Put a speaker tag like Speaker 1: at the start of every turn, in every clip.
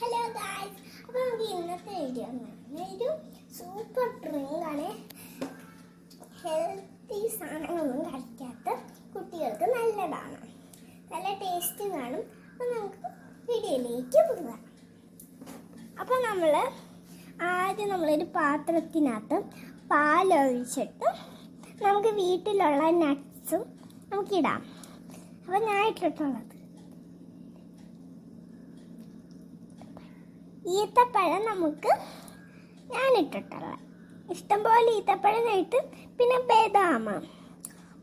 Speaker 1: Hello guys അപ്പോൾ നമുക്ക് ഇന്നത്തെ വീഡിയോ ഒരു സൂപ്പർ ഡ്രിങ്ക് ആണ്. ഹെൽത്തി സാധനങ്ങളൊന്നും കഴിക്കാത്ത കുട്ടികൾക്ക് നല്ലതാണ്. നല്ല ടേസ്റ്റ് കാണും. അപ്പോൾ നമുക്ക് വീഡിയോയിലേക്ക് പോകാം. അപ്പോൾ നമ്മൾ ആദ്യം നമ്മളൊരു പാത്രത്തിനകത്ത് പാലൊഴിച്ചിട്ട് നമുക്ക് വീട്ടിലുള്ള നട്ട്സും നമുക്കിടാം. അപ്പോൾ ഞാൻ ഇട്ടിട്ടുള്ളത് ഈത്തപ്പഴം നമുക്ക് ഞാൻ ഇട്ടിട്ടുള്ള ഇഷ്ടംപോലെ ഈത്തപ്പഴം ഇട്ട് പിന്നെ ബദാമ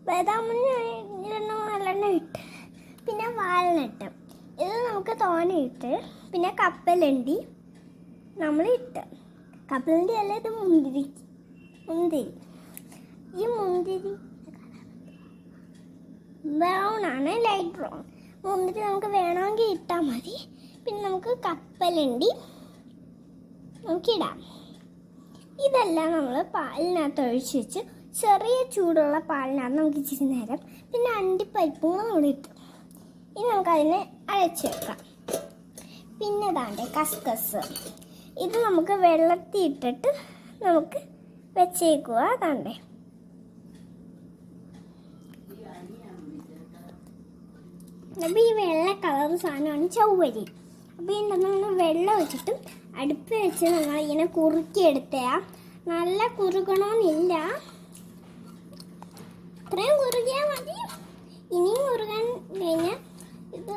Speaker 1: ബദാമിന് നല്ലെണ്ണം ഇട്ട് പിന്നെ വാൽനട്ട്. ഇത് നമുക്ക് തോന ഇട്ട് പിന്നെ കപ്പലണ്ടി നമ്മൾ ഇട്ട് കപ്പലണ്ടി അല്ല ഇത് മുന്തിരി മുന്തിരി. ഈ മുന്തിരി ബ്രൗൺ ആണ് ലൈറ്റ് ബ്രൗൺ മുന്തിരി നമുക്ക് വേണമെങ്കിൽ ഇട്ടാൽ മതി. പിന്നെ നമുക്ക് കപ്പലണ്ടി നമുക്കിടാം ഇതെല്ലാം നമ്മൾ പാലിനകത്ത് ഒഴിച്ച് വെച്ച് ചെറിയ ചൂടുള്ള പാലിനകത്ത് നമുക്ക് ഇച്ചിരി നേരം പിന്നെ അണ്ടിപ്പരിപ്പും കൂടെ നമ്മൾ ഇട്ടു ഇനി നമുക്കതിനെ അരച്ച് വെക്കാം. പിന്നെ ഇതാണ്ട് കസ്കസ്. ഇത് നമുക്ക് വെള്ളത്തിൽ ഇട്ടിട്ട് നമുക്ക് വെച്ചേക്കുക അതാണ്ടേ അപ്പോൾ ഈ വെള്ള കളർ സാധനമാണ് ചൗവരി. അപ്പോൾ ഈ നമ്മൾ വെള്ളം വെച്ചിട്ട് അടുപ്പ് വെച്ച് നമ്മൾ ഇങ്ങനെ കുറുക്കിയെടുത്തയാ നല്ല കുറുകണമെന്നില്ല ഇത്രയും കുറുകിയാൽ മതി. ഇനിയും കുറുകാൻ കഴിഞ്ഞാൽ ഇത്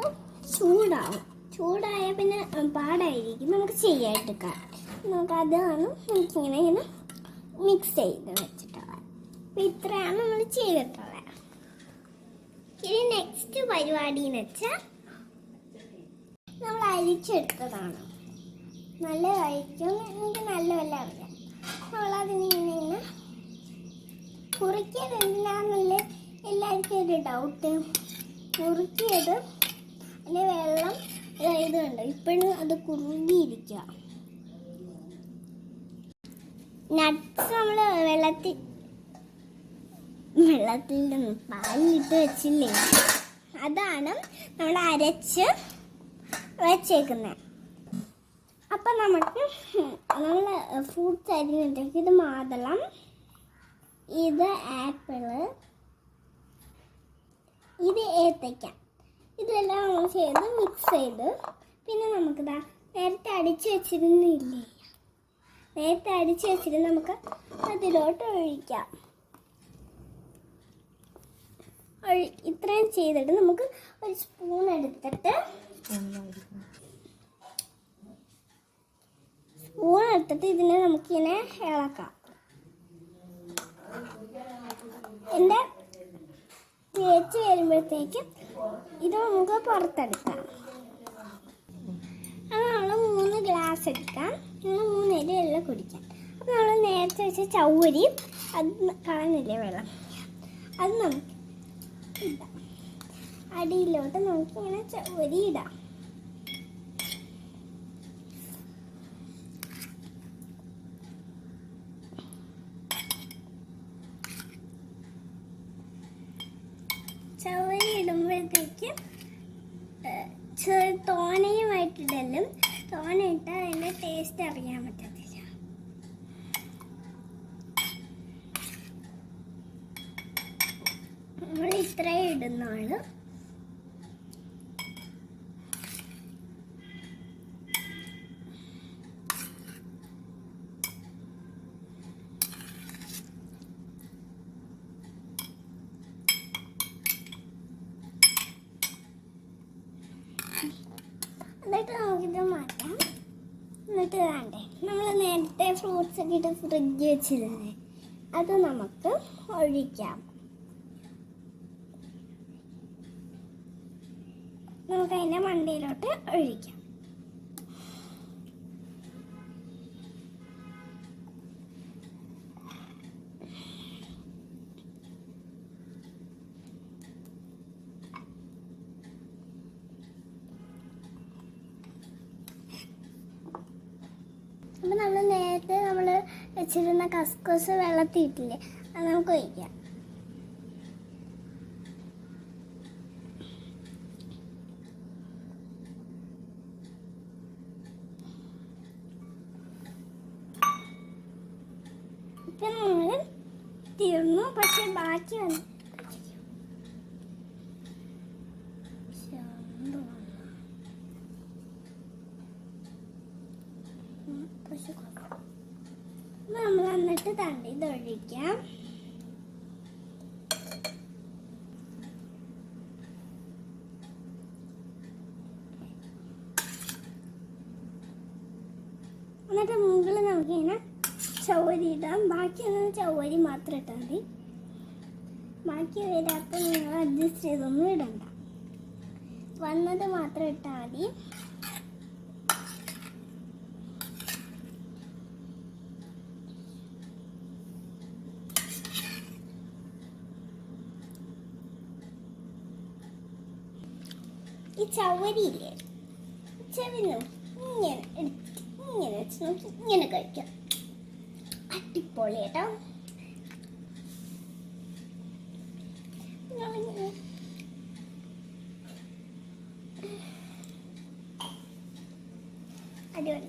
Speaker 1: ചൂടാവും. ചൂടായ പിന്നെ പാടായിരിക്കും. നമുക്ക് ചെയ്യാട്ടെടുക്കാം നമുക്ക് അതാണ് നമുക്കിങ്ങനെ ഇങ്ങനെ മിക്സ് ചെയ്ത് വെച്ചിട്ടുള്ളത് അപ്പം ഇത്രയാണ് നമ്മൾ ചെയ്തിട്ടുള്ളത്. ഇനി നെക്സ്റ്റ് പരിപാടി എന്ന് വെച്ചാൽ നമ്മൾ അരിച്ചെടുത്തതാണ്. നല്ല കഴിക്കും എനിക്ക് നല്ല വല്ല അറിയാം നമ്മളതിന് ഇങ്ങനെ ഇങ്ങനെ കുറിക്കിയത് എന്തിനാന്നുള്ള എല്ലാവർക്കും ഒരു ഡൗട്ട് കുറുക്കിയത് അതിന്റെ വെള്ളം? ഇതുണ്ട് ഇപ്പോഴും അത് കുറുകിയിരിക്കുക നട്ട്സ് നമ്മൾ വെള്ളത്തിൽ വെള്ളത്തിൽ നിന്ന് പാലിട്ട് വെച്ചില്ലേ? അതാണ് നമ്മൾ അരച്ച് വെച്ചേക്കുന്നത് അപ്പം നമുക്ക് നമ്മൾ ഫ്രൂട്ട്സ് അരിഞ്ഞിട്ടേക്ക് ഇത് മാതളം ഇത് ആപ്പിൾ ഇത് ഏത്തയ്ക്ക. ഇതെല്ലാം നമ്മൾ ചെയ്ത് മിക്സ് ചെയ്ത് പിന്നെ നമുക്കിതാ നേരത്തെ അടിച്ച് വെച്ചിരുന്നില്ലേ? നേരത്തെ അടിച്ച് വെച്ചിരുന്ന് നമുക്ക് അതിലോട്ട് ഒഴിക്കാം. ഒഴി- ഇത്രയും ചെയ്തിട്ട് നമുക്ക് ഒരു സ്പൂൺ എടുത്തിട്ട് എടുത്തിട്ട് ഇതിനെ നമുക്കിങ്ങനെ ഇളക്കാം. എന്റെ തേച്ച് വരുമ്പോഴത്തേക്കും ഇത് നമുക്ക് പുറത്തെടുക്കാം. അത് നമ്മൾ മൂന്ന് ഗ്ലാസ് എടുക്കാം. നമ്മൾ മൂന്ന് എല്ലാം കുടിക്കാം. അപ്പോൾ നമ്മൾ നേരത്തെ വെച്ച ചൗരി അത് കളഞ്ഞില്ലേ വെള്ളം? അത് നമുക്ക് ഇടാം. അടിയിലോട്ട് നമുക്ക് ഇങ്ങനെ ചൗരി ഇടാം. ചവരി ചെറു തോനയുമായിട്ടിടലും തോന ഇട്ടാൽ അതിന്റെ ടേസ്റ്റ് അറിയാൻ പറ്റത്തില്ല. നമ്മൾ ഇത്രയും ഇടുന്നുള്ളൂ എന്നിട്ട് നമുക്കിത് മാറ്റാം എന്നിട്ട് വേണ്ടേ? നമ്മൾ നേരത്തെ ഫ്രൂട്ട്സ് ഒക്കെ ഇട്ട് ഫ്രിഡ്ജ് വെച്ചിരുന്നേ. അത് നമുക്ക് ഒഴിക്കാം. നമുക്ക് അതിന്റെ മണ്ടയിലോട്ട് ഒഴിക്കാം. വെച്ചിരുന്ന കസ്കോസ് വെള്ളത്തിയിട്ടില്ലേ അത് നമുക്ക് ഒഴിക്കാം. ഇപ്പം നമ്മൾ തീർന്നു. പക്ഷെ ബാക്കി വന്നു എന്നിട്ട് തണ്ടി തൊഴിക്കാം എന്നിട്ട് മുകളിൽ നമുക്ക് ഇങ്ങനെ ചവരി ഇടാം. ബാക്കി ഒന്നും ചവരി മാത്രം ഇട്ടാൽ മതി. ബാക്കി വരാത്ത നിങ്ങൾ അഡ്ജസ്റ്റ് ചെയ്തൊന്നും ഇടണ്ട. വന്നത് മാത്രം ഇട്ടാൽ മതി. ഈ ചവരിയില്ലേ ചെവിനും ഇങ്ങനെ എടുത്ത് ഇങ്ങനെ വെച്ച് നോക്കി ഇങ്ങനെ കഴിക്കാം. അടിപൊളി കേട്ടോ അടിപൊളി.